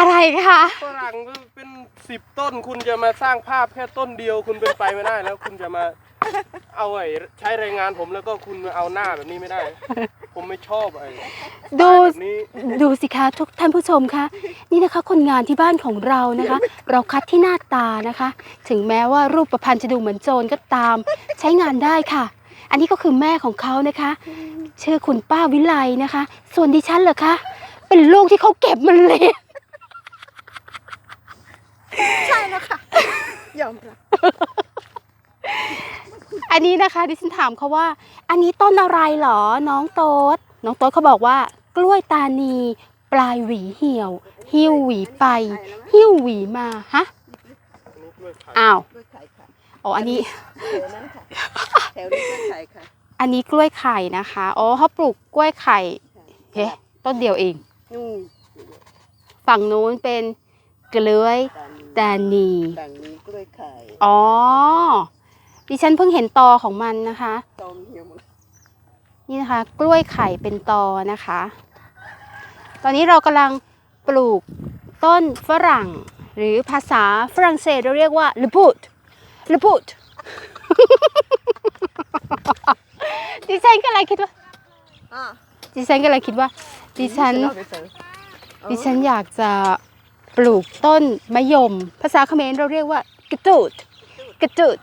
อะไรคะฝรั่งเป็นสิบต้น คุณจะมาสร้างภาพแค่ต้นเดียว คุณเป็นไปไม่ได้แล้ว คุณจะมาเอาไอ้ใช้แรงงานผมแล้วก็คุณมาเอาหน้าแบบนี้ไม่ได้ ผมไม่ชอบไอ้ดูแบบนี้ดูสิคะทุกท่านผู้ชมคะนี่นะคะคนงานที่บ้านของเรานะคะ เราคัดที่หน้าตานะคะ ถึงแม้ว่ารูปประพันธ์จะดูเหมือนโจรก็ตาม ใช้งานได้ค่ะ อันนี้ก็คือแม่ของเขานะคะ ชื่อคุณป้าวิไลนะคะ ส่วนดิฉันเหรอคะเป็นลูกที่เขาเก็บมันเลี้ยง ใช่แล้วค่ะ ยอมรับ อันนี้นะคะดิฉันถามเขาว่า อันนี้ต้นอะไรเหรอ น้องโต๊ดน้องโต๊ดเขาบอกว่ากล้วยตานี ปลายหวีเหี่ยว หิ้วหวีไป หิ้วหวีมาฮะอันนี้กล้วยไข่อ้าวด้วยไข่ค่ะอ๋ออันนี้แถวนั้นค่ะแถวนี้ด้วยไข่ค่ะ อันนี้กล้วยไข่นะคะอ๋อเขาปลูกกล้วยไข่เฮ้ต้นเดียวเอง นู่นฝั่งนู้นเป็นกล้วย ต่างนี้ตานีต่างนี้กล้วยไข่อ๋อ ดิฉันเพิ่งเห็นตอของมันนะคะ ตอมเหี่ยวหมดนี่นะคะ กล้วยไข่เป็นตอนะคะ ตอนนี้เรากำลังปลูกต้นฝรั่ง หรือภาษาฝรั่งเศสเราเรียกว่าล e ปูดล e ปูด ดิฉันก็เลยคิดว่า อะดิฉันก็เลยคิดว่า ดิฉัน เอาไปเสิร์ฟดิฉันอยากจะ ปลูกต้นมะยม ภาษาเขมรเราเรียกว่ากระตูดกระตูด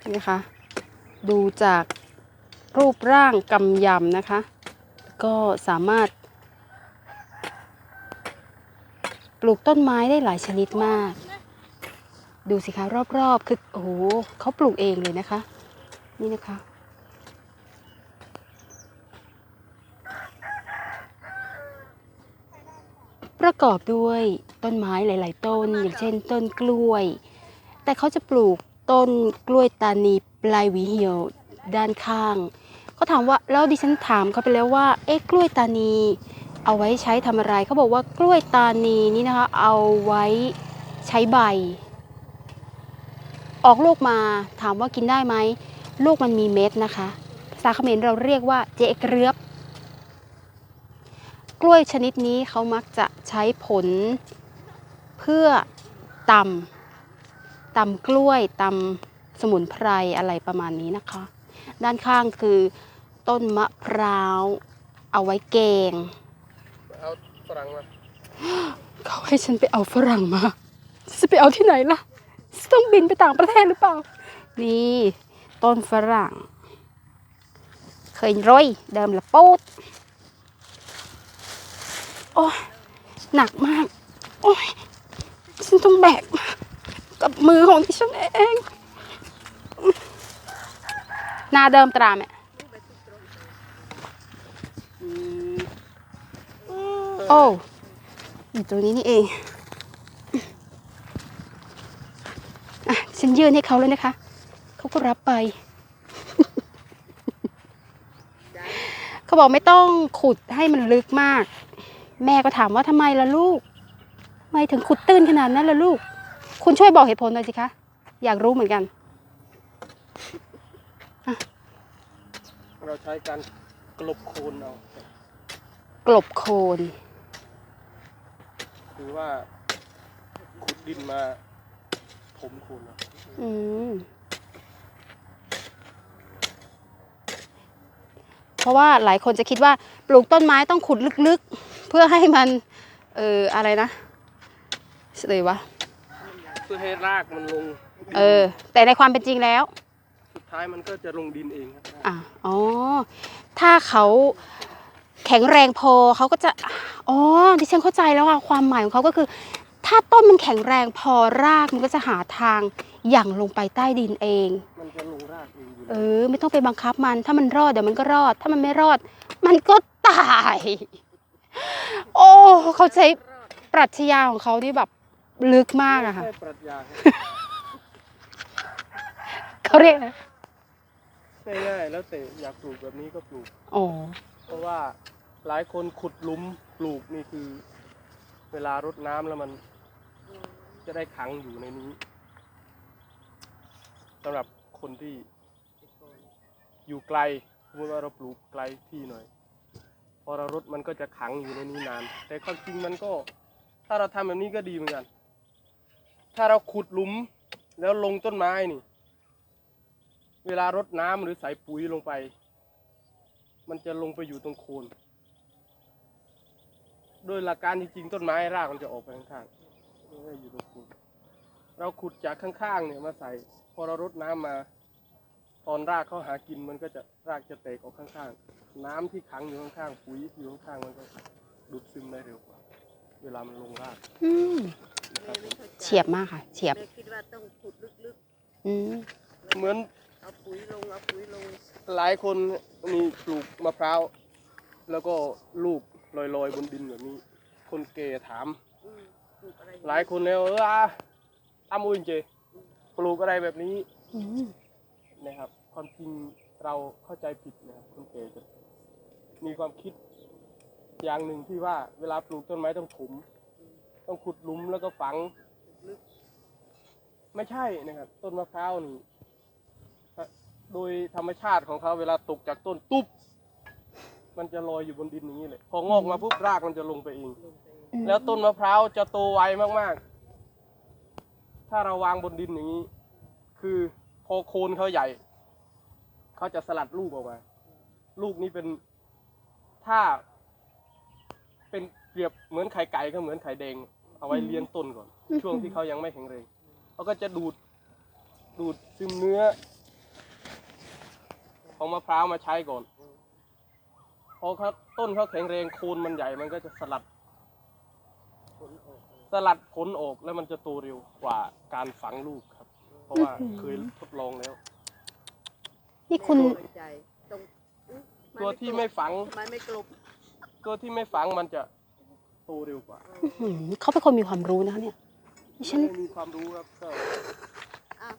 นี่นะคะ ดูจากรูปร่างกำยำนะคะ ก็สามารถ ปลูกต้นไม้ได้หลายชนิดมาก ดูสิคะรอบๆคือโอ้โหเขาปลูกเองเลยนะคะ นี่นะคะ ประ กอบด้วยต้นไม้หลาย ๆ ต้น อย่างเช่น ต้นกล้วย แต่เขาจะปลูกต้นกล้วยตานีปลายหวีเหี่ยวด้านข้างเขาถามว่าแล้วดิฉันถามเขาไปแล้วว่าเอ๊ะกล้วยตานีเอาไว้ใช้ทำอะไรเขาบอกว่ากล้วยตานีนี่นะคะ เอาไว้ใช้ใบ ออกลูกมาถามว่ากินได้ไหมลูกมันมีเม็ดนะคะภาษาเขมรเราเรียกว่าเจเกลือบ กล้วยชนิดนี้เขามักจะใช้ผลเพื่อตำตำกล้วยตำสมุนไพรอะไรประมาณนี้นะคะ ด้านข้างคือต้นมะพร้าว เอาไว้แกงเอาฝรั่งมาเขาให้ฉันไปเอาฝรั่งมาจะไปเอาที่ไหนล่ะจะต้องบินไปต่างประเทศหรือเปล่า นี่ต้นฝรั่ง เคยร้อยเดิมละปูด โอ้ยหนักมาก โอ้ยฉันต้องแบกกับมือของที่ฉันเองหน้าเดิมตราแม่โอ้อยู่ตรงนี้นี่เองอะฉันยื่นให้เขาเลยนะคะ เขาก็รับไป เขาบอกไม่ต้องขุดให้มันลึกมาก แม่ก็ถามว่าทำไมล่ะลูกทำไมถึงขุดตื้นขนาดนั้นล่ะลูก คุณช่วยบอกเหตุผลหน่อยสิคะ อยากรู้เหมือนกัน เราใช้การกลบโคนเอากลบโคนหรือว่าขุดดินมาถมโคนเอาอืมเพราะว่าหลายคนจะคิดว่าปลูกต้นไม้ต้องขุดลึกๆเพื่อให้มันเอออะไรนะเลยวะเพื่อให้รากมันลง เออ แต่ในความเป็นจริงแล้ว สุดท้ายมันก็จะลงดินเองครับอะอ๋อ ถ้าเขาแข็งแรงพอเขาก็จะอ๋อดิฉันเข้าใจแล้วค่ะความหมายของเขาก็คือ ถ้าต้นมันแข็งแรงพอรากมันก็จะหาทางหยั่งลงไปใต้ดินเอง มันจะลงรากเองอยู่เออ ไม่ต้องไปบังคับมัน ถ้ามันรอดเดี๋ยวมันก็รอด ถ้ามันไม่รอด มันก็ตาย โอ้เขาใช้ปรัชญาของเขานี่แบบลึกมากอะค่ะไม่ใช่ปรัชญาครับเขาเรียกอะไรง่ายๆแล้วแต่อยากปลูกแบบนี้ก็ปลูกอ๋อเพราะว่าหลายคนขุดหลุมปลูกนี่คือ เวลารดน้ำแล้วมัน จะได้ขังอยู่ในนี้สำหรับคนที่อยู่ไกลสมมติว่าเราปลูกไกลที่หน่อย พอเรารดมันก็จะขังอยู่ในนี้นาน แต่ความจริงมันก็ ถ้าเราทำแบบนี้ก็ดีเหมือนกัน ถ้าเราขุดหลุมแล้วลงต้นไม้นี่ เวลารดน้ำหรือใส่ปุ๋ยลงไป มันจะลงไปอยู่ตรงโคนโดยหลักการจริงๆต้นไม้รากมันจะออกไปข้างๆไม่อยู่ตรงโคนเราขุดจากข้างๆเนี่ยมาใส่ พอเรารดน้ำมา ตอนรากเขาหากินมันก็จะรากจะแตกออกข้างๆ น้ำที่ขังอยู่ข้างๆปุ๋ยที่อยู่ข้างๆมันก็ดูดซึมได้เร็วกว่า เวลามันลงรากอืมนะครับไม่ข้าใจเฉียบมากค่ะ เฉียบแม่คิดว่าต้องขุดลึกอืมเหมือนๆ เอาปุ๋ยลง เอาปุ๋ยลง หลายคนมีปลูกมะพร้าวแล้วก็ลูกลอยๆบนดินแบบนี้ คนเก่ถาม อืมปลูกอะไรหลายคนแล้วเอออาตามอุยเจปลูกอะไรแบบนี้ อืมนะครับความจริงเราเข้าใจผิดนะครับคนเก๋จะ มีความคิดอย่างหนึ่งที่ว่าเวลาปลูกต้นไม้ต้องถมต้องขุดหลุมแล้วก็ฝัง ไม่ใช่นะครับ ต้นมะพร้าวนี่โดยธรรมชาติของเขาเวลาตกจากต้นตุ๊บมันจะลอยอยู่บนดินอย่างนี้เลยพองอกมาปุ๊บรากมันจะลงไปเอง แล้วต้นมะพร้าวจะโตไวมากๆ ถ้าเราวางบนดินอย่างนี้ คือพอโคนเขาใหญ่เขาจะสลัดลูกออกมา ลูกนี้เป็น ถ้า เป็นเปรียบเหมือนไข่ไก่ก็เหมือนไข่แดง เอาไว้เลี้ยงต้นก่อน ช่วงที่เขายังไม่แข็งแรงเขาก็จะดูดดูดซึมเนื้อ ของมะพร้าวมาใช้ก่อนพอเขาต้นเขาแข็งแรงโคนมันใหญ่มันก็จะสลัด สลัดผลออกแล้วมันจะโตเร็วกว่าการฝังลูกครับ เพราะว่าเคยทดลองแล้ว นี่คุณแม่เข้าใจ ตรงอื้อตัวที่ไม่ฝังทำไมไม่กลบตัวที่ไม่ฝังมันจะโตเร็วกว่าอื้อหือเขาเป็นคนมีความรู้นะคะเนี่ยดิฉันไม่มีความรู้ครับก็อ้าว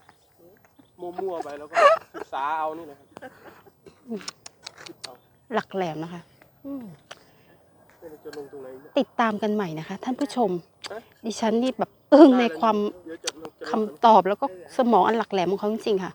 มั่วๆไปแล้วก็ศึกษาเอานี่แหละครับคิดเอาหลักแหลมนะคะอืมไม่รู้จะลงตรงไหนเนี่ยติดตามกันใหม่นะคะ ท่านผู้ชมเอ๊ะดิฉันนี่แบบอึ้งในความเดี๋ยวจะลงจะลงคำตอบแล้วก็สมองอันหลักแหลมของเขาจริงๆค่ะ